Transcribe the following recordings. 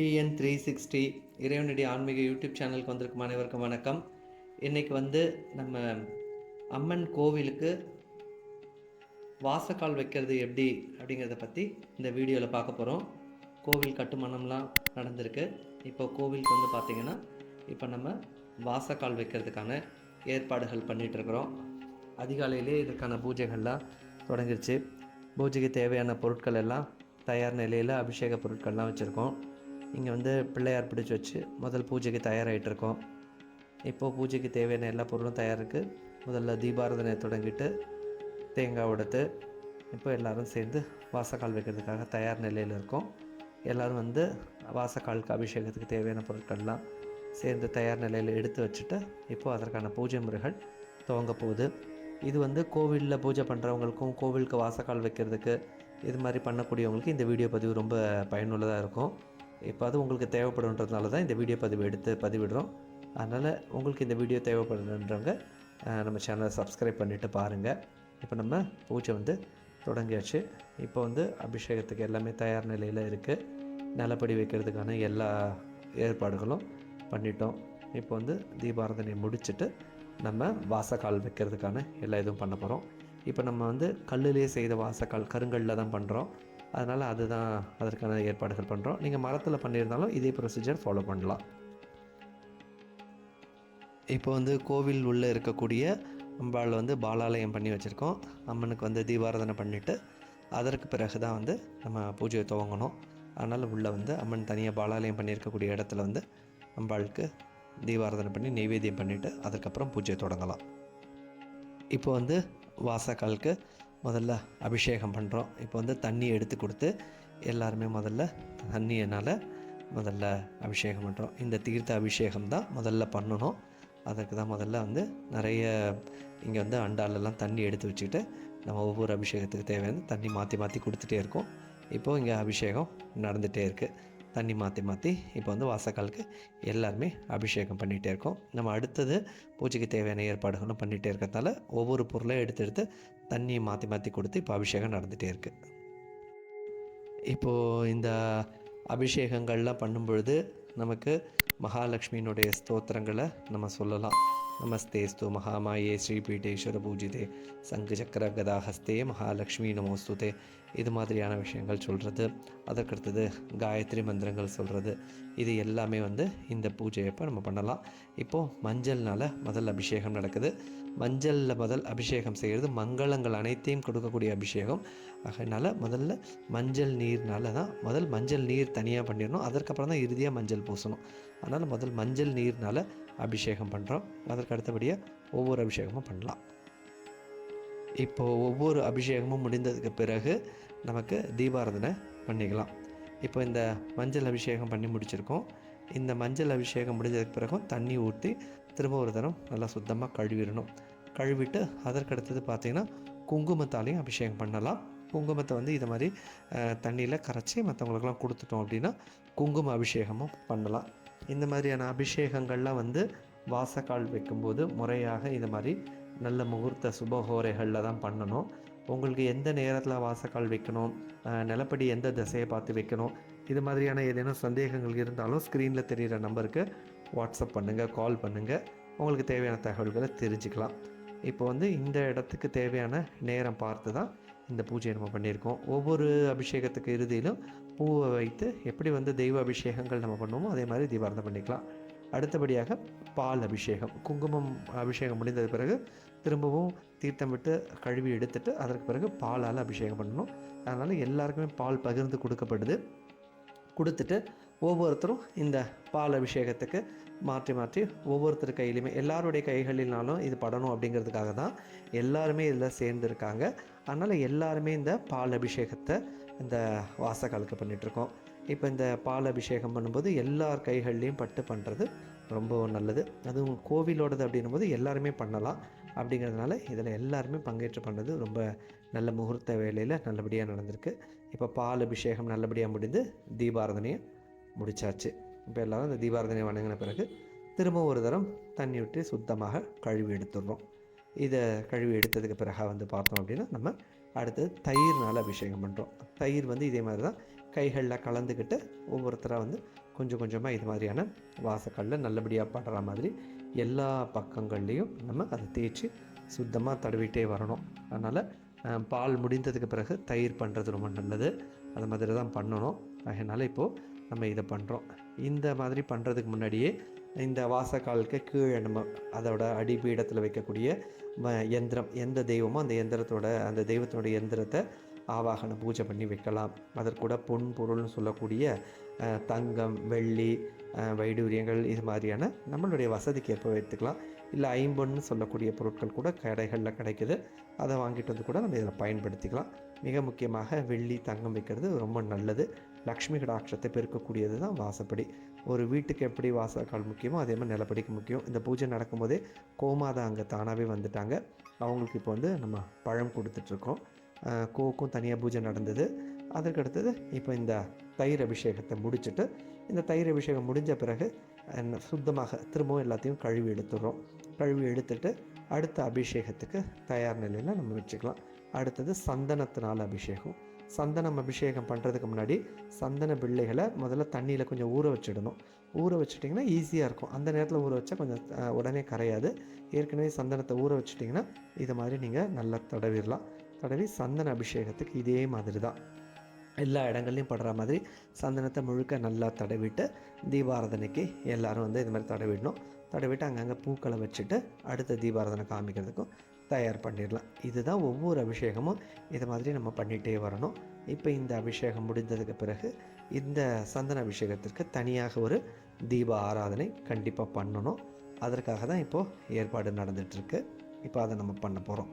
TN three sixty இறைவனுடைய ஆன்மீக YouTube சேனலுக்கு வந்திருக்கும் அனைவருக்கும் வணக்கம். இன்றைக்கி வந்து நம்ம அம்மன் கோவிலுக்கு வாசக்கால் வைக்கிறது எப்படி அப்படிங்கிறத பற்றி இந்த வீடியோவில் பார்க்க போகிறோம் கோவில் கட்டுமானம்லாம் நடந்திருக்கு. இப்போ கோவிலுக்கு வந்து பார்த்திங்கன்னா இப்போ நம்ம வாசக்கால் வைக்கிறதுக்கான ஏற்பாடுகள் பண்ணிகிட்ருக்குறோம் அதிகாலையிலே இதற்கான பூஜைகள்லாம் தொடங்கிருச்சு. பூஜைக்கு தேவையான பொருட்கள் எல்லாம் தயார் நிலையில் அபிஷேக பொருட்கள்லாம் வச்சுருக்கோம். இங்கே வந்து பிள்ளையார் பிடிச்சி வச்சு முதல் பூஜைக்கு தயாராகிட்டு இருக்கோம் இப்போது பூஜைக்கு தேவையான எல்லா பொருளும் தயார் இருக்குது முதல்ல தீபாரதனை தொடங்கிட்டு தேங்காய் உடைத்து இப்போ எல்லோரும் சேர்ந்து வாசக்கால் வைக்கிறதுக்காக தயார் நிலையில் இருக்கோம். எல்லோரும் வந்து வாசக்காலுக்கு அபிஷேகத்துக்கு தேவையான பொருட்கள்லாம் சேர்ந்து தயார் நிலையில் எடுத்து வச்சுட்டு இப்போது அதற்கான பூஜை முறைகள் துவங்க போகுது. இது வந்து கோவிலில் பூஜை பண்ணுறவங்களுக்கும் கோவிலுக்கு வாசக்கால் வைக்கிறதுக்கு இது மாதிரி பண்ணக்கூடியவங்களுக்கு இந்த வீடியோ பதிவு ரொம்ப பயனுள்ளதாக இருக்கும். இப்போ அது உங்களுக்கு தேவைப்படுன்றதுனால தான் இந்த வீடியோ பதிவு எடுத்து பதிவிடுறோம். அதனால் உங்களுக்கு இந்த வீடியோ தேவைப்படுன்றவங்க நம்ம சேனலை சப்ஸ்கிரைப் பண்ணிவிட்டு பாருங்கள் இப்போ நம்ம பூஜை வந்து தொடங்கியாச்சு. இப்போ வந்து அபிஷேகத்துக்கு எல்லாமே தயார் நிலையில் இருக்குது நிலப்படி வைக்கிறதுக்கான எல்லா ஏற்பாடுகளும் பண்ணிட்டோம். இப்போ வந்து தீபாராதனை முடிச்சுட்டு நம்ம வாசக்கால் வைக்கிறதுக்கான எல்லா இதுவும் பண்ண போகிறோம் இப்போ நம்ம வந்து கல்லுலேயே செய்த வாசக்கால் கருங்கல்லில் தான் பண்ணுறோம் அதனால் அதுதான் அதற்கான ஏற்பாடுகள் பண்ணுறோம் நீங்கள் மரத்தில் பண்ணியிருந்தாலும் இதே ப்ரொசீஜர் ஃபாலோ பண்ணலாம். இப்போ வந்து கோவில் உள்ளே இருக்கக்கூடிய அம்பாள் வந்து பாலாலயம் பண்ணி வச்சுருக்கோம். அம்மனுக்கு வந்து தீபாராதனை பண்ணிவிட்டு அதற்கு பிறகு தான் வந்து நம்ம பூஜையை துவங்கணும். அதனால் உள்ளே வந்து அம்மன் தனியாக பாலாலயம் பண்ணியிருக்கக்கூடிய இடத்துல வந்து அம்பாளுக்கு தீபாராதனை பண்ணி நெய்வேத்தியம் பண்ணிவிட்டு அதுக்கப்புறம் பூஜையை தொடங்கலாம். இப்போ வந்து வாசக்காலுக்கு முதல்ல அபிஷேகம் பண்ணுறோம் இப்போ வந்து தண்ணி எடுத்து கொடுத்து எல்லாருமே முதல்ல தண்ணியினால் முதல்ல அபிஷேகம் பண்ணுறோம் இந்த தீர்த்த அபிஷேகம் தான் முதல்ல பண்ணணும். அதற்கு தான் முதல்ல வந்து நிறைய இங்கே வந்து அண்டாலெல்லாம் தண்ணி எடுத்து வச்சுக்கிட்டு நம்ம ஒவ்வொரு அபிஷேகத்துக்கு தேவையான தண்ணி மாற்றி மாற்றி கொடுத்துட்டே இருக்கோம். இப்போது இங்கே அபிஷேகம் நடந்துகிட்டே இருக்குது தண்ணி மாற்றி மாற்றி இப்போ வந்து வாசக்காலுக்கு எல்லாருமே அபிஷேகம் பண்ணிகிட்டே இருக்கோம். நம்ம அடுத்தது பூஜைக்கு தேவையான ஏற்பாடுகளும் பண்ணிகிட்டே இருக்கிறதால ஒவ்வொரு பொருளையும் எடுத்து எடுத்து தண்ணியை மாற்றி மாற்றி கொடுத்து இப்போ அபிஷேகம் நடந்துகிட்டே இருக்குது இப்போது இந்த அபிஷேகங்கள்லாம் பண்ணும் பொழுது நமக்கு மகாலட்சுமியினுடைய ஸ்தோத்திரங்களை நம்ம சொல்லலாம். நமஸ்தேஸ்து மகாமாயே ஸ்ரீபீட்டேஸ்வர பூஜிதே சங்கு சக்கர கதாஹஸ்தே மகாலட்சுமி நமோஸ்துதே இது மாதிரியான விஷயங்கள் சொல்கிறது அதற்கடுத்தது காயத்ரி மந்திரங்கள் சொல்கிறது இது எல்லாமே வந்து இந்த பூஜையப்போ நம்ம பண்ணலாம். இப்போது மஞ்சள்னால் முதல் அபிஷேகம் நடக்குது. மஞ்சளில் முதல் அபிஷேகம் செய்கிறது மங்களங்கள் அனைத்தையும் கொடுக்கக்கூடிய அபிஷேகம். அதனால் முதல்ல மஞ்சள் நீர்னால தான் முதல் மஞ்சள் நீர் தனியாக பண்ணிடணும். அதற்கப்புறம் தான் இறுதியாக மஞ்சள் பூசணும். அதனால் முதல் மஞ்சள் நீர்னால் அபிஷேகம் பண்ணுறோம் அதற்கு அடுத்தபடியாக ஒவ்வொரு அபிஷேகமும் பண்ணலாம். இப்போது ஒவ்வொரு அபிஷேகமும் முடிந்ததுக்கு பிறகு நமக்கு தீபாராதனை பண்ணிக்கலாம். இப்போ இந்த மஞ்சள் அபிஷேகம் பண்ணி முடிச்சிருக்கோம். இந்த மஞ்சள் அபிஷேகம் முடிஞ்சதுக்கு பிறகும் தண்ணி ஊற்றி திரும்ப ஒரு தரம் நல்லா சுத்தமாக கழுவிடணும். கழுவிட்டு அதற்கடுத்தது பார்த்திங்கன்னா குங்குமத்தாலையும் அபிஷேகம் பண்ணலாம். குங்குமத்தை வந்து இது மாதிரி தண்ணியில் கரைச்சி மற்றவங்களுக்கெல்லாம் கொடுத்துட்டோம் அப்படின்னா குங்கும அபிஷேகமும் பண்ணலாம். இந்த மாதிரியான அபிஷேகங்கள்லாம் வந்து வாசக்கால் வைக்கும்போது முறையாக இது மாதிரி நல்ல முகூர்த்த சுபஹோரைகளில் தான் பண்ணணும். உங்களுக்கு எந்த நேரத்தில் வாசக்கால் வைக்கணும்? நிலப்படி எந்த திசையை பார்த்து வைக்கணும்? இது மாதிரியான ஏதேனும் சந்தேகங்கள் இருந்தாலும் ஸ்க்ரீனில் தெரிகிற நம்பருக்கு வாட்ஸ்அப் பண்ணுங்கள் கால் பண்ணுங்கள் உங்களுக்கு தேவையான தகவல்களை தெரிஞ்சுக்கலாம். இப்போ வந்து இந்த இடத்துக்கு தேவையான நேரம் பார்த்து தான் இந்த பூஜையை நம்ம பண்ணியிருக்கோம். ஒவ்வொரு அபிஷேகத்துக்கு இறுதியிலும் பூவை வைத்து எப்படி வந்து தெய்வ அபிஷேகங்கள் நம்ம பண்ணுவோமோ அதே மாதிரி தீபாரதம் பண்ணிக்கலாம். அடுத்தபடியாக பால் அபிஷேகம் குங்குமம் அபிஷேகம் முடிந்தது பிறகு திரும்பவும் தீர்த்தம் விட்டு கழுவி எடுத்துட்டு அதற்கு பிறகு பாலால் அபிஷேகம் பண்ணணும். அதனால் எல்லாருக்குமே பால் பகிர்ந்து கொடுக்கப்படுது. கொடுத்துட்டு ஒவ்வொருத்தரும் இந்த பால் அபிஷேகத்துக்கு மாற்றி மாற்றி ஒவ்வொருத்தர் கையிலையுமே எல்லாருடைய கைகளினாலும் இது படணும் அப்படிங்கிறதுக்காக தான் எல்லாருமே இதில் சேர்ந்துருக்காங்க. அதனால் எல்லாருமே இந்த பால் அபிஷேகத்தை இந்த வாசக்காலுக்கு பண்ணிகிட்ருக்கோம் இப்போ இந்த பால் அபிஷேகம் பண்ணும்போது எல்லார் கைகள்லேயும் பட்டு பண்ணுறது ரொம்ப நல்லது. அதுவும் கோவிலோடது அப்படின்னும் போது எல்லாருமே பண்ணலாம். அப்படிங்கிறதுனால இதில் எல்லாருமே பங்கேற்று பண்ணது ரொம்ப நல்ல முகூர்த்த வேலையில் நல்லபடியாக நடந்திருக்கு. இப்போ பால் அபிஷேகம் நல்லபடியாக முடிந்து தீபாராதனையை முடிச்சாச்சு. இப்போ எல்லாரும் இந்த தீபாரதனை வணங்கின பிறகு திரும்ப ஒரு தரம் தண்ணி விட்டு சுத்தமாக கழுவி எடுத்துடுறோம். இதை கழுவி எடுத்ததுக்கு பிறகு வந்து பார்த்தோம் அப்படின்னா நம்ம அடுத்தது தயிர்னால் அபிஷேகம் பண்ணுறோம் தயிர் வந்து இதே மாதிரி தான் கைகளில் கலந்துக்கிட்டு ஒவ்வொருத்தராக வந்து கொஞ்சம் கொஞ்சமாக இது மாதிரியான வாசக்கல்லில் நல்லபடியாக படுற மாதிரி எல்லா பக்கங்கள்லேயும் நம்ம அதை தேய்ச்சி சுத்தமாக தடவிட்டே வரணும். அதனால் பால் முடிந்ததுக்கு பிறகு தயிர் பண்ணுறது ரொம்ப நல்லது. அது மாதிரி தான் பண்ணணும். அதனால் இப்போது நம்ம இதை பண்ணுறோம் இந்த மாதிரி பண்ணுறதுக்கு முன்னாடியே இந்த வாசக்காலுக்கு கீழே நம்ம அதோட அடிபீடத்தில் வைக்கக்கூடிய ம- எந்திரம் எந்த தெய்வமோ அந்த எந்திரத்தோட அந்த தெய்வத்தோட எந்திரத்தை ஆவாகன பூஜை பண்ணி வைக்கலாம். அதற்கூட பொன் பொருள்னு சொல்லக்கூடிய தங்கம் வெள்ளி வைடூரியங்கள் இது மாதிரியான நம்மளுடைய வசதிக்கு ஏற்ப வைத்துக்கலாம். இல்லை ஐம்பொன்னு சொல்லக்கூடிய பொருட்கள் கூட கடைகளில் கிடைக்குது. அதை வாங்கிட்டு வந்து கூட நம்ம இதில் பயன்படுத்திக்கலாம். மிக முக்கியமாக வெள்ளி தங்கம் வைக்கிறது ரொம்ப நல்லது. லக்ஷ்மி கடாட்சத்தை பெருக்கக்கூடியது தான் வாசப்படி. ஒரு வீட்டுக்கு எப்படி வாசக்கால் முக்கியமோ அதே மாதிரி நிலப்படிக்கு முக்கியம். இந்த பூஜை நடக்கும்போதே கோமாதா அங்கே தானாகவே வந்துட்டாங்க. அவங்களுக்கு இப்போ வந்து நம்ம பழம் கொடுத்துட்ருக்கோம். கோக்கும் கோவுக்கும் தனியாக பூஜை நடந்தது. அதற்கு அடுத்தது இப்போ இந்த தயிர் அபிஷேகத்தை முடிச்சுட்டு இந்த தயிர் அபிஷேகம் முடிஞ்ச பிறகு சுத்தமாக திரும்பவும் எல்லாத்தையும் கழுவி எடுத்துடுறோம். கழுவி எடுத்துட்டு அடுத்த அபிஷேகத்துக்கு தயார் நிலையில் நம்ம வச்சுக்கலாம். அடுத்தது சந்தனத்தினால் அபிஷேகம். சந்தனம் அபிஷேகம் பண்ணுறதுக்கு முன்னாடி சந்தன பிள்ளைகளை முதல்ல தண்ணியில் கொஞ்சம் ஊற வச்சிடணும். ஊற வச்சிட்டிங்கன்னா ஈஸியாக இருக்கும். அந்த நேரத்தில் ஊற வச்சா கொஞ்சம் உடனே கரையாது. ஏற்கனவே சந்தனத்தை ஊற வச்சிட்டிங்கன்னா இது மாதிரி நீங்கள் நல்லா தடவிடலாம். தடவி சந்தன அபிஷேகத்துக்கு இதே மாதிரி தான். எல்லா இடங்கள்லையும் படுற மாதிரி சந்தனத்தை முழுக்க நல்லா தடவிட்டு தீபாராதனைக்கு எல்லோரும் வந்து இது மாதிரி தடவிடணும். தடவிட்டு அங்கங்கே பூக்களை வச்சுட்டு அடுத்த தீபாராதனை காமிக்கிறதுக்கும் தயார் பண்ணிடலாம். இதுதான் ஒவ்வொரு அபிஷேகமும். இது மாதிரி நம்ம பண்ணிகிட்டே வரணும். இப்போ இந்த அபிஷேகம் முடிந்ததுக்கு பிறகு இந்த சந்தன அபிஷேகத்திற்கு தனியாக ஒரு தீப ஆராதனை கண்டிப்பாக பண்ணணும். அதற்காக தான் இப்போது ஏற்பாடு நடந்துகிட்ருக்கு இப்போ அதை நம்ம பண்ண போகிறோம்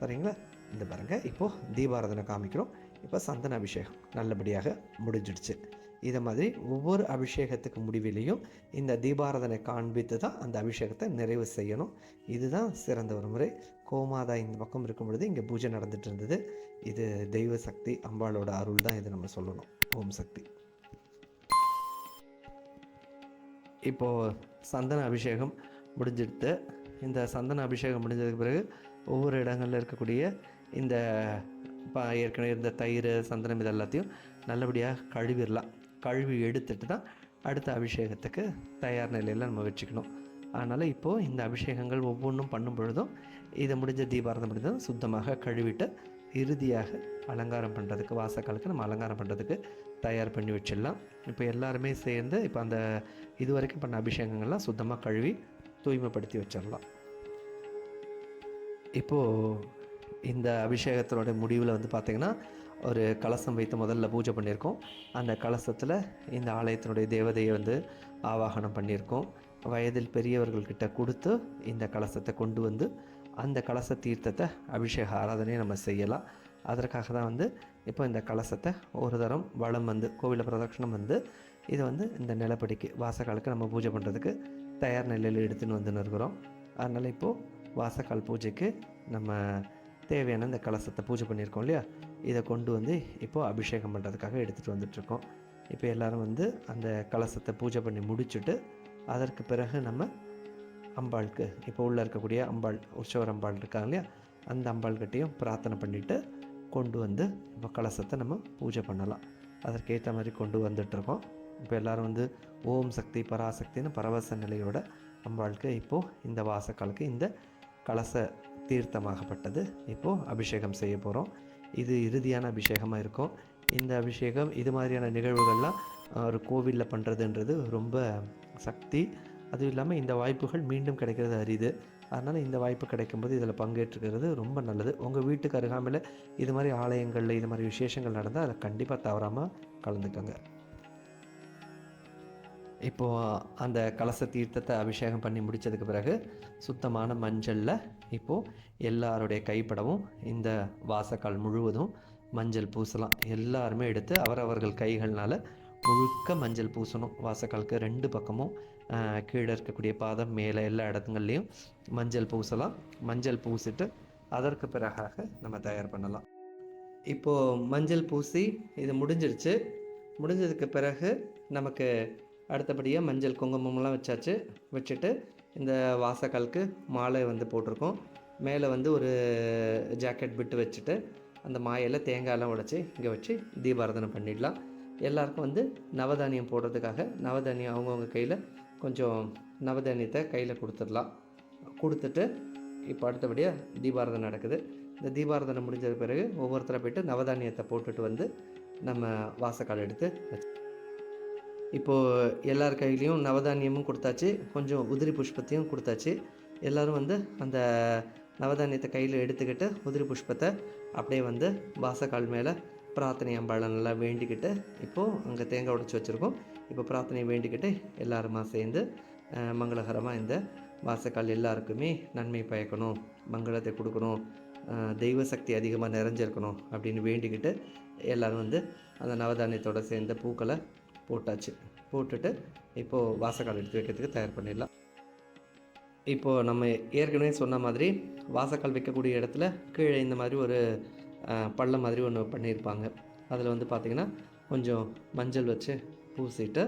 சரிங்களா? இந்த பாருங்க. இப்போது தீபாராதனை காமிக்கிறோம். இப்போ சந்தன அபிஷேகம் நல்லபடியாக முடிஞ்சிடுச்சு. இதை மாதிரி ஒவ்வொரு அபிஷேகத்துக்கு முடிவிலையும் இந்த தீபாராதனை காண்பித்து தான் அந்த அபிஷேகத்தை நிறைவு செய்யணும். இதுதான் சிறந்த ஒரு முறை. கோமாதா இந்த பக்கம் இருக்கும் பொழுது இங்கே பூஜை நடந்துட்டு இருந்தது. இது தெய்வ சக்தி அம்பாளோட அருள் தான் இது நம்ம சொல்லணும். ஓம் சக்தி. இப்போது சந்தன அபிஷேகம் முடிஞ்சிடுத்து. இந்த சந்தன அபிஷேகம் முடிஞ்சதுக்கு பிறகு ஒவ்வொரு இடங்களில் இருக்கக்கூடிய இந்த இப்போ ஏற்கனவே இருந்த தயிர் சந்தனம் இது எல்லாத்தையும் நல்லபடியாக கழுவிடலாம். கழுவி எடுத்துட்டு தான் அடுத்த அபிஷேகத்துக்கு தயார் நிலையில் நம்ம வச்சுக்கணும். அதனால் இப்போது இந்த அபிஷேகங்கள் ஒவ்வொன்றும் பண்ணும் பொழுதும் இதை முடிஞ்ச தீபாரதம் முடிஞ்சதும் சுத்தமாக கழுவிட்டு இறுதியாக அலங்காரம் பண்ணுறதுக்கு வாசக்காலுக்கு நம்ம அலங்காரம் பண்ணுறதுக்கு தயார் பண்ணி வச்சிடலாம். இப்போ எல்லாருமே சேர்ந்து இப்போ அந்த இது வரைக்கும் பண்ண அபிஷேகங்கள்லாம் சுத்தமாக கழுவி தூய்மைப்படுத்தி வச்சிடலாம். இப்போது இந்த அபிஷேகத்தினோட முடிவில் வந்து பார்த்திங்கன்னா ஒரு கலசம் வைத்து முதல்ல பூஜை பண்ணியிருக்கோம். அந்த கலசத்தில் இந்த ஆலயத்தினுடைய தேவதையை வந்து ஆவாகனம் பண்ணியிருக்கோம். வயதில் பெரியவர்கள்கிட்ட கொடுத்து இந்த கலசத்தை கொண்டு வந்து அந்த கலச தீர்த்தத்தை அபிஷேக ஆராதனையை நம்ம செய்யலாம். அதற்காக தான் வந்து இப்போ இந்த கலசத்தை ஒரு தரம் வளம் வந்து கோவில பிரதட்சணம் வந்து இதை வந்து இந்த நிலப்படிக்கு வாசக்காலுக்கு நம்ம பூஜை பண்ணுறதுக்கு தயார் நிலையில் எடுத்துன்னு வந்துன்னு இருக்கிறோம். அதனால் இப்போது வாசக்கால் பூஜைக்கு நம்ம தேவையான இந்த கலசத்தை பூஜை பண்ணியிருக்கோம் இல்லையா? இதை கொண்டு வந்து இப்போது அபிஷேகம் பண்ணுறதுக்காக எடுத்துகிட்டு வந்துட்ருக்கோம் இப்போ எல்லோரும் வந்து அந்த கலசத்தை பூஜை பண்ணி முடிச்சுட்டு அதற்கு பிறகு நம்ம அம்பாளுக்கு இப்போ உள்ளே இருக்கக்கூடிய அம்பாள் உற்சவர் அம்பாள் இருக்காங்க இல்லையா? அந்த அம்பாள்கிட்டையும் பிரார்த்தனை பண்ணிவிட்டு கொண்டு வந்து இப்போ கலசத்தை நம்ம பூஜை பண்ணலாம். அதற்கேற்ற மாதிரி கொண்டு வந்துட்ருக்கோம் இப்போ எல்லாரும் வந்து ஓம் சக்தி பராசக்தின்னு பரவச நிலையோட அம்பாளுக்கு இப்போது இந்த வாசக்காலுக்கு இந்த கலச தீர்த்தமாகப்பட்டது. இப்போது அபிஷேகம் செய்ய போகிறோம் இது இறுதியான அபிஷேகமாக இருக்கும். இந்த அபிஷேகம் இது மாதிரியான நிகழ்வுகள்லாம் ஒரு கோவிலில் பண்ணுறதுன்றது ரொம்ப சக்தி. அதுவும் இல்லாமல் இந்த வாய்ப்புகள் மீண்டும் கிடைக்கிறது அரிது. அதனால் இந்த வாய்ப்பு கிடைக்கும்போது இதில் பங்கேற்றுக்கிறது ரொம்ப நல்லது. உங்கள் வீட்டுக்கு அருகாமையில் இது மாதிரி ஆலயங்களில் இது மாதிரி விசேஷங்கள் நடந்தால் அதை கண்டிப்பாக தவறாமல் கலந்துக்கோங்க. இப்போது அந்த கலச தீர்த்தத்தை அபிஷேகம் பண்ணி முடித்ததுக்கு பிறகு சுத்தமான மஞ்சளில் இப்போது எல்லாருடைய கைப்படவும் இந்த வாசக்கால் முழுவதும் மஞ்சள் பூசலாம். எல்லாருமே எடுத்து அவரவர்கள் கைகள்னால முழுக்க மஞ்சள் பூசணும். வாசக்காலுக்கு ரெண்டு பக்கமும் கீழே இருக்கக்கூடிய பாதம் மேலே எல்லா இடத்துங்கள்லையும் மஞ்சள் பூசலாம். மஞ்சள் பூசிட்டு அதற்கு பிறகாக நம்ம தயார் பண்ணலாம். இப்போது மஞ்சள் பூசி இது முடிஞ்சிடுச்சு முடிஞ்சதுக்கு பிறகு நமக்கு அடுத்தபடியாக மஞ்சள் குங்குமம்லாம் வச்சாச்சு. வச்சுட்டு இந்த வாசக்காலுக்கு மாலை வந்து போட்டிருக்கோம். மேலே வந்து ஒரு ஜாக்கெட் பிட்டு வச்சுட்டு அந்த மாயெல்லாம் தேங்காயெல்லாம் உடைச்சி இங்கே வச்சு தீபாராதனை பண்ணிடலாம். எல்லாருக்கும் வந்து நவதானியம் போடுறதுக்காக நவதானியம் அவங்கவுங்க கையில் கொஞ்சம் நவதானியத்தை கையில் கொடுத்துடலாம். கொடுத்துட்டு இப்போ அடுத்தபடியாக தீபாரதனை நடக்குது. இந்த தீபாரதனை முடிஞ்ச பிறகு ஒவ்வொருத்தரை போயிட்டு நவதானியத்தை போட்டுட்டு வந்து நம்ம வாசக்கால் எடுத்து வச்சு இப்போது எல்லார் கையிலையும் நவதானியமும் கொடுத்தாச்சு. கொஞ்சம் உதிரி புஷ்பத்தையும் கொடுத்தாச்சு. எல்லோரும் வந்து அந்த நவதானியத்தை கையில் எடுத்துக்கிட்டு உதிரி புஷ்பத்தை அப்படியே வந்து வாசக்கால் மேலே பிரார்த்தனை அம்பாளை நல்லா வேண்டிக்கிட்டு இப்போது அங்கே தேங்காய் உடைச்சி வச்சுருக்கோம். இப்போ பிரார்த்தனையை வேண்டிக்கிட்டு எல்லாருமா சேர்ந்து மங்களகரமாக இந்த வாசக்கால் எல்லாருக்குமே நன்மை பயக்கணும் மங்களத்தை கொடுக்கணும் தெய்வ சக்தி அதிகமாக நிறைஞ்சிருக்கணும் அப்படின்னு வேண்டிக்கிட்டு எல்லோரும் வந்து அந்த நவதானியத்தோடு சேர்ந்த பூக்களை போட்டாச்சு. போட்டுட்டு இப்போது வாசக்கால் எடுத்து வைக்கிறதுக்கு தயார் பண்ணிடலாம். இப்போது நம்ம ஏற்கனவே சொன்ன மாதிரி வாசக்கால் வைக்கக்கூடிய இடத்துல கீழே இந்த மாதிரி ஒரு பள்ளம் மாதிரி ஒன்று பண்ணியிருப்பாங்க. அதில் வந்து பார்த்திங்கன்னா கொஞ்சம் மஞ்சள் வச்சு பூசிட்டு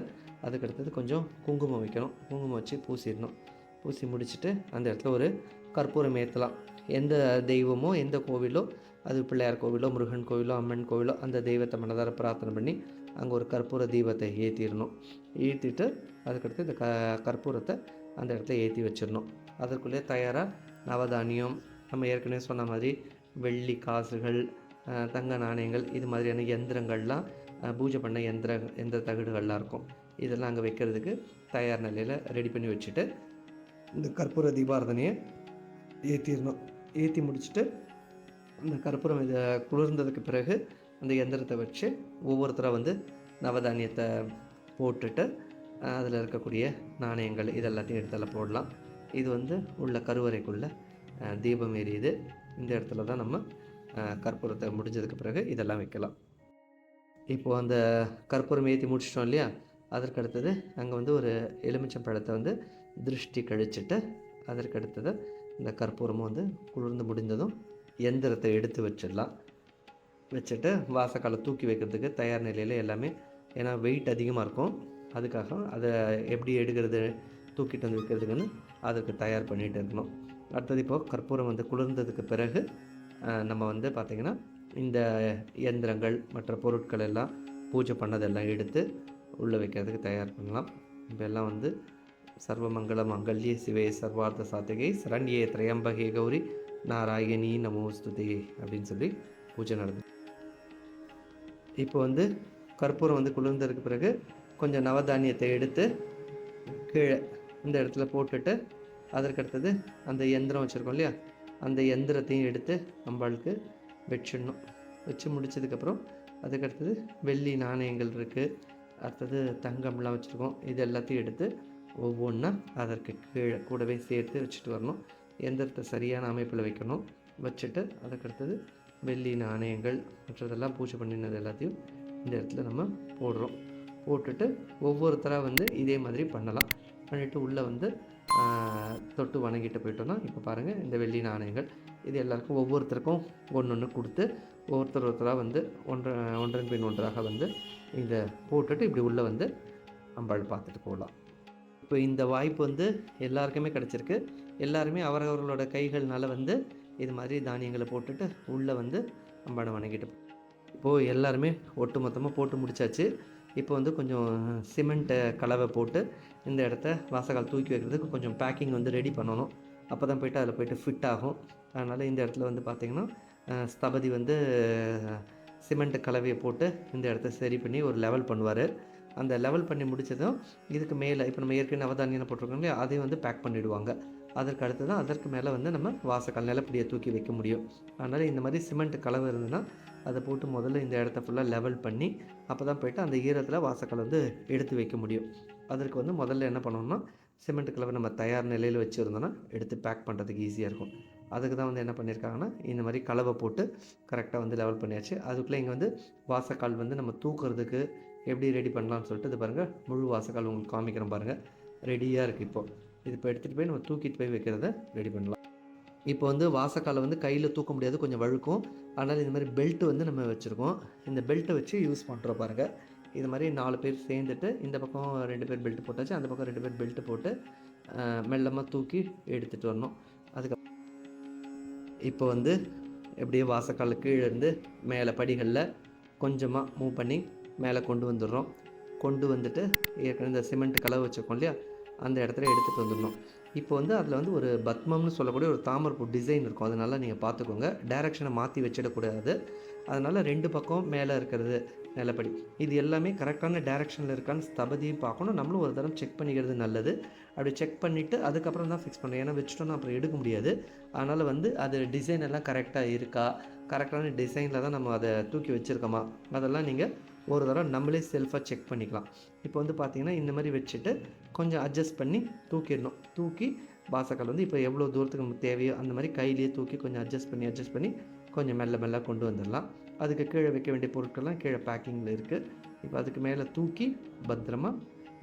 அதுக்கடுத்தது கொஞ்சம் குங்குமம் வைக்கணும். குங்குமம் வச்சு பூசிடணும். பூசி முடிச்சுட்டு அந்த இடத்துல ஒரு கற்பூரம் ஏற்றலாம் எந்த தெய்வமோ எந்த கோவிலோ அது பிள்ளையார் கோவிலோ முருகன் கோவிலோ அம்மன் கோவிலோ அந்த தெய்வத்தை மனதார பிரார்த்தனை பண்ணி அங்கே ஒரு கற்பூர தீபத்தை ஏற்றிடணும் ஏற்றிட்டு அதுக்கடுத்து இந்த க கற்பூரத்தை அந்த இடத்துல ஏற்றி வச்சிடணும். அதற்குள்ளே தயாராக நவதானியம் நம்ம ஏற்கனவே சொன்ன மாதிரி வெள்ளி காசுகள் தங்க நாணயங்கள் இது மாதிரியான எந்திரங்கள்லாம் பூஜை பண்ண எந்திர எந்திர தகடுகள்லாம் இருக்கும். இதெல்லாம் அங்கே வைக்கிறதுக்கு தயார் நிலையில் ரெடி பண்ணி வச்சுட்டு இந்த கற்பூர தீபாரதனையை ஏற்றிடணும் ஏற்றி முடிச்சுட்டு அந்த கற்பூரம் இதை குளிர்ந்ததுக்கு பிறகு அந்த எந்திரத்தை வச்சு ஒவ்வொருத்தராக வந்து நவதானியத்தை போட்டுட்டு அதில் இருக்கக்கூடிய நாணயங்கள் இதெல்லாத்தையும் இடத்துல போடலாம். இது வந்து உள்ள கருவறைக்குள்ளே தீபம் எரியுது. இந்த இடத்துல தான் நம்ம கற்பூரத்தை முடிஞ்சதுக்கு பிறகு இதெல்லாம் வைக்கலாம். இப்போது அந்த கற்பூரம் ஏற்றி முடிச்சிட்டோம் இல்லையா? அதற்கு அடுத்தது அங்கே வந்து ஒரு எலுமிச்சம் பழத்தை வந்து திருஷ்டி கழிச்சிட்டு அதற்கு அடுத்தது இந்த கற்பூரமும் வந்து குளிர்ந்து முடிந்ததும் எந்திரத்தை எடுத்து வச்சிடலாம். வச்சுட்டு வாசக்காலை தூக்கி வைக்கிறதுக்கு தயார் நிலையில் எல்லாமே ஏன்னா வெயிட் அதிகமாக இருக்கும். அதுக்காக அதை எப்படி எடுக்கிறது தூக்கிட்டு வந்து வைக்கிறதுக்குன்னு அதுக்கு தயார் பண்ணிகிட்டு இருக்கணும். அடுத்தது இப்போது கற்பூரம் வந்து குளிர்ந்ததுக்கு பிறகு நம்ம வந்து பார்த்திங்கன்னா இந்த இயந்திரங்கள் மற்ற பொருட்கள் எல்லாம் பூஜை பண்ணதெல்லாம் எடுத்து உள்ளே வைக்கிறதுக்கு தயார் பண்ணலாம். இப்போ எல்லாம் வந்து சர்வமங்கள மங்கல்யே சிவே சர்வார்த்த சாத்திகை சரண்யே திரையம்பகே கௌரி நாராயணி நமோஸ்துதி அப்படின்னு சொல்லி பூஜை நடந்து இப்போ வந்து கற்பூரம் வந்து குளிர்ந்ததுக்கு பிறகு கொஞ்சம் நவதானியத்தை எடுத்து கீழே இந்த இடத்துல போட்டுட்டு அதற்கு அடுத்தது அந்த எந்திரம் வச்சுருக்கோம் இல்லையா? அந்த எந்திரத்தையும் எடுத்து நம்மளுக்கு வச்சிடணும். வச்சு முடிச்சதுக்கப்புறம் அதுக்கடுத்தது வெள்ளி நாணயங்கள் இருக்குது அடுத்தது தங்கம்லாம் வச்சுருக்கோம். இது எல்லாத்தையும் எடுத்து ஒவ்வொன்றா அதற்கு கீழே கூடவே சேர்த்து வச்சுட்டு வரணும். எந்திரத்தை சரியான அமைப்பில் வைக்கணும். வச்சுட்டு அதுக்கடுத்தது வெள்ளி நாணயங்கள் மற்றதெல்லாம் பூஜை பண்ணினது எல்லாத்தையும் இந்த இடத்துல நம்ம போடுறோம். போட்டுட்டு ஒவ்வொருத்தராக வந்து இதே மாதிரி பண்ணலாம். பண்ணிவிட்டு உள்ளே வந்து தொட்டு வணங்கிட்டு போயிட்டோம்னா இப்போ பாருங்கள் இந்த வெள்ளி நாணயங்கள். இது எல்லாருக்கும் ஒவ்வொருத்தருக்கும் ஒன்று ஒன்று கொடுத்து ஒவ்வொருத்தர் ஒருத்தராக வந்து ஒன்றரை ஒன்றன் பின் ஒன்றாக வந்து இதை போட்டுட்டு இப்படி உள்ளே வந்து அம்பாள் பார்த்துட்டு போகலாம். இப்போ இந்த வாய்ப்பு வந்து எல்லாருக்குமே கிடச்சிருக்கு. எல்லாருமே அவரவர்களோட கைகள்னால் வந்து இது மாதிரி தானியங்களை போட்டுட்டு உள்ளே வந்து அம்பாடை வணங்கிட்டு இப்போது எல்லாருமே ஒட்டு மொத்தமாக போட்டு முடிச்சாச்சு. இப்போ வந்து கொஞ்சம் சிமெண்ட்டை கலவை போட்டு இந்த இடத்த வாசகால் தூக்கி வைக்கிறதுக்கு கொஞ்சம் பேக்கிங் வந்து ரெடி பண்ணணும். அப்போ தான் போயிட்டு அதில் போயிட்டு ஃபிட் ஆகும். அதனால் இந்த இடத்துல வந்து பார்த்திங்கன்னா ஸ்தபதி வந்து சிமெண்ட் கலவையை போட்டு இந்த இடத்த சரி பண்ணி ஒரு லெவல் பண்ணுவார். அந்த லெவல் பண்ணி முடிச்சதும் இதுக்கு மேலே இப்போ நம்ம ஏற்கனவே நவதானியம் போட்டிருக்கோம் இல்லையா? அதையும் வந்து பேக் பண்ணிவிடுவாங்க அதற்கு அடுத்து தான் அதற்கு மேலே வந்து நம்ம வாசக்கால் நிலப்படியை தூக்கி வைக்க முடியும். அதனால் இந்த மாதிரி சிமெண்ட் கலவை இருந்ததுன்னா அதை போட்டு முதல்ல இந்த இடத்த ஃபுல்லாக லெவல் பண்ணி அப்போ தான் போயிட்டு அந்த ஈரத்தில் வாசக்கால் வந்து எடுத்து வைக்க முடியும். அதற்கு வந்து முதல்ல என்ன பண்ணணும்னா சிமெண்ட் கலவை நம்ம தயார் நிலையில் வச்சுருந்தோன்னா எடுத்து பேக் பண்ணுறதுக்கு ஈஸியாக இருக்கும். அதுக்கு தான் வந்து என்ன பண்ணியிருக்காங்கன்னா இந்த மாதிரி கலவை போட்டு கரெக்டாக வந்து லெவல் பண்ணியாச்சு. அதுக்குள்ளே இங்கே வந்து வாசக்கால் வந்து நம்ம தூக்குறதுக்கு எப்படி ரெடி பண்ணலாம்னு சொல்லிட்டு இது பாருங்கள் முழு வாசக்கால் உங்களுக்கு காமிக்கிறேன் பாருங்கள் ரெடியாக இருக்குது இப்போ. இது இப்போ எடுத்துகிட்டு போய் நம்ம தூக்கிட்டு போய் வைக்கிறத ரெடி பண்ணலாம். இப்போ வந்து வாசக்காலை வந்து கையில் தூக்க முடியாது கொஞ்சம் வழுக்கும். அதனால் இந்த மாதிரி பெல்ட் வந்து நம்ம வச்சுருக்கோம். இந்த பெல்ட்டை வச்சு யூஸ் பண்ணுறோம் பாருங்கள் இது மாதிரி நாலு பேர் சேர்ந்துட்டு இந்த பக்கம் ரெண்டு பேர் பெல்ட் போட்டாச்சு அந்த பக்கம் ரெண்டு பேர் பெல்ட் போட்டு மெல்லமாக தூக்கி எடுத்துகிட்டு வரணும். அதுக்கு இப்போ வந்து எப்படியே வாசக்கால் கீழே இருந்து மேலே படிகளில் கொஞ்சமாக மூவ் பண்ணி மேலே கொண்டு வந்துடுறோம். கொண்டு வந்துட்டு ஏற்கனவே இந்த சிமெண்ட் கலவை வச்சுருக்கோம் இல்லையா? அந்த இடத்துல எடுத்துகிட்டு வந்துடணும். இப்போ வந்து அதில் வந்து ஒரு பத்மம்னு சொல்லக்கூடிய ஒரு தாமரப்பூ டிசைன் இருக்கும். அதனால நீங்கள் பார்த்துக்கோங்க. டைரெக்ஷனை மாற்றி வச்சிடக்கூடாது. அதனால் ரெண்டு பக்கம் மேலே இருக்கிறது நிலப்படி. இது எல்லாமே கரெக்டான டைரெக்ஷனில் இருக்கான்னு ஸ்தபதியும் பார்க்கணும். நம்மளும் ஒரு தடவை செக் பண்ணிக்கிறது நல்லது. அப்படி செக் பண்ணிவிட்டு அதுக்கப்புறம் தான் ஃபிக்ஸ் பண்ணணும். ஏன்னா வச்சுட்டோம்னா அப்புறம் எடுக்க முடியாது. அதனால் வந்து அது டிசைன் எல்லாம் கரெக்டாக இருக்கா? கரெக்டான டிசைனில் தான் நம்ம அதை தூக்கி வச்சுருக்கோமா? அதெல்லாம் நீங்கள் ஒரு தடவை நம்மளே செல்ஃபாக செக் பண்ணிக்கலாம். இப்போ வந்து பார்த்தீங்கன்னா இந்த மாதிரி வச்சுட்டு கொஞ்சம் அட்ஜஸ்ட் பண்ணி தூக்கிடணும். தூக்கி வாசக்கால் வந்து இப்போ எவ்வளோ தூரத்துக்கு நமக்கு தேவையோ அந்த மாதிரி கையிலேயே தூக்கி கொஞ்சம் அட்ஜஸ்ட் பண்ணி அட்ஜஸ்ட் பண்ணி கொஞ்சம் மெல்ல மெல்ல கொண்டு வந்துடலாம். அதுக்கு கீழே வைக்க வேண்டிய பொருட்கள்லாம் கீழே பேக்கிங்கில் இருக்குது இப்போ அதுக்கு மேலே தூக்கி பத்திரமா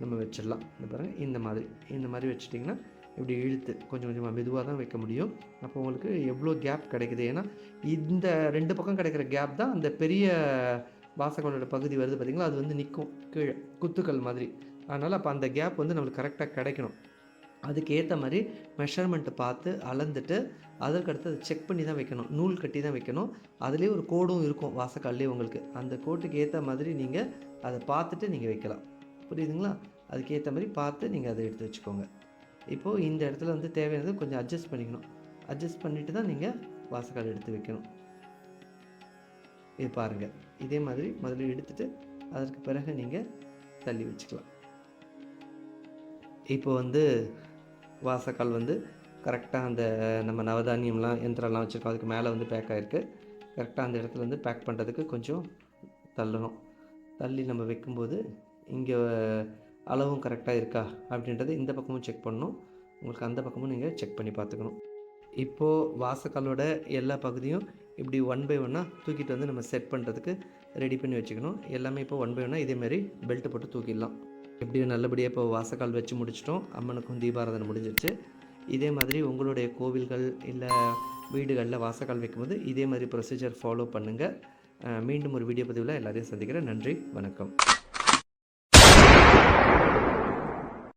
நம்ம வச்சிடலாம். இந்த பாருங்கள் இந்த மாதிரி. இந்த மாதிரி வச்சிட்டிங்கன்னா இப்படி இழுத்து கொஞ்சம் கொஞ்சமாக மெதுவாக தான் வைக்க முடியும். அப்போ உங்களுக்கு எவ்வளோ கேப் கிடைக்குது? ஏன்னா இந்த ரெண்டு பக்கம் கிடைக்கிற கேப் தான் அந்த பெரிய வாசகங்களோட பகுதி வருது பார்த்தீங்களா அது வந்து நிற்கும் கீழே குத்துக்கள் மாதிரி. அதனால் அப்போ அந்த கேப் வந்து நம்மளுக்கு கரெக்டாக கிடைக்கணும். அதுக்கேற்ற மாதிரி மெஷர்மெண்ட்டை பார்த்து அளந்துட்டு அதற்கடுத்து அதை செக் பண்ணி தான் வைக்கணும். நூல் கட்டி தான் வைக்கணும். அதுலேயே ஒரு கோடும் இருக்கும் வாசக்கால்லேயே உங்களுக்கு. அந்த கோட்டுக்கு ஏற்ற மாதிரி நீங்கள் அதை பார்த்துட்டு நீங்கள் வைக்கலாம். புரியுதுங்களா? அதுக்கேற்ற மாதிரி பார்த்து நீங்கள் அதை எடுத்து வச்சுக்கோங்க. இப்போது இந்த இடத்துல வந்து தேவையானது கொஞ்சம் அட்ஜஸ்ட் பண்ணிக்கணும். அட்ஜஸ்ட் பண்ணிவிட்டு தான் நீங்கள் வாசக்கால் எடுத்து வைக்கணும். இது பாருங்கள் இதே மாதிரி முதல்ல எடுத்துட்டு அதற்கு பிறகு நீங்கள் தள்ளி வச்சுக்கலாம். இப்போ வந்து வாசக்கால் வந்து கரெக்டாக அந்த நம்ம நவதானியம்லாம் எந்திரம்லாம் வச்சுருக்கோம். அதுக்கு மேலே வந்து பேக் ஆகிருக்கு கரெக்டாக அந்த இடத்துல வந்து பேக் பண்ணுறதுக்கு கொஞ்சம் தள்ளணும். தள்ளி நம்ம வைக்கும்போது இங்கே அளவும் கரெக்டாக இருக்கா அப்படின்றத இந்த பக்கமும் செக் பண்ணணும். உங்களுக்கு அந்த பக்கமும் நீங்கள் செக் பண்ணி பார்த்துக்கணும். இப்போது வாசக்காலோட எல்லா பகுதியும் இப்படி ஒன் பை ஒன்னாக தூக்கிட்டு வந்து நம்ம செட் பண்ணுறதுக்கு ரெடி பண்ணி வச்சுக்கணும். எல்லாமே இப்போ ஒன் பை ஒன்னாக இதேமாரி பெல்ட் போட்டு தூக்கிடலாம். எப்படியும் நல்லபடியாக இப்போ வாசக்கால் வச்சு முடிச்சிட்டோம். அம்மனுக்கும் தீபாராதனை முடிஞ்சிருச்சு. இதே மாதிரி உங்களுடைய கோவில்கள் இல்லை வீடுகளில் வாசக்கால் வைக்கும்போது இதே மாதிரி ப்ரொசீஜர் ஃபாலோ பண்ணுங்கள் மீண்டும் ஒரு வீடியோ பதிவில் எல்லாரையும் சந்திக்கிறேன். நன்றி வணக்கம்.